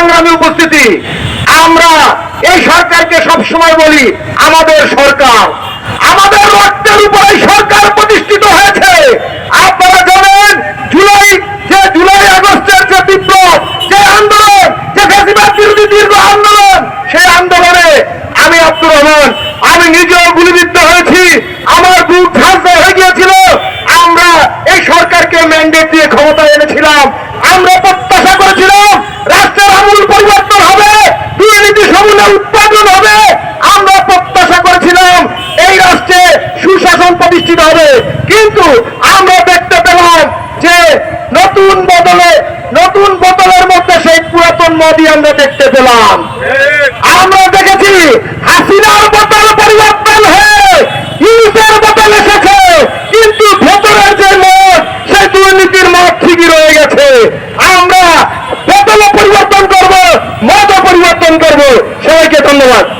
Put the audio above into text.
দেখেছি আমরা এই সরকারকে সবসময় বলি, আমাদের সরকার। আমাদের রক্তের উপরে সরকার প্রতিষ্ঠিত হয়েছে। আপনারা জানেন, জুলাই, যে জুলাই আগস্টের যে বিপ্লব, যে আন্দোলন, যে বেশিরভাগ বিরোধী দীর্ঘ আন্দোলন, সেই আন্দোলনে আমি আব্দুর রহমান, আমি নিজেও গুলিবিদ্ধ হয়েছি। আমার বুক ঝাঁঝা হয়ে গিয়েছিল। আমরা এই সরকারকে ম্যান্ডেট দিয়ে ক্ষমতা এনেছিলাম আমরা প্রত্যাশা করেছিলাম রাষ্ট্রের আমূল পরিবর্তন হবে দুর্নীতি উৎপাদন হবে। আমরা প্রত্যাশা করেছিলাম এই রাষ্ট্রে সুশাসন প্রতিষ্ঠিত হবে। কিন্তু আমরা দেখতে পেলাম যে নতুন বদলে, নতুন বদলের মধ্যে সেই পুরাতন নদী আমরা দেখতে পেলাম। আমরা দেখেছি হাসিনার বোতল পরিবর্তন হয়ে ইউসের বোতল এসেছে। কিন্তু ভেতরের যে মত সেই দুর্নীতির মত ঠিকই রয়ে গেছে। আমরা বোতল পরিবর্তন করব মত পরিবর্তন করব। সবাইকে ধন্যবাদ।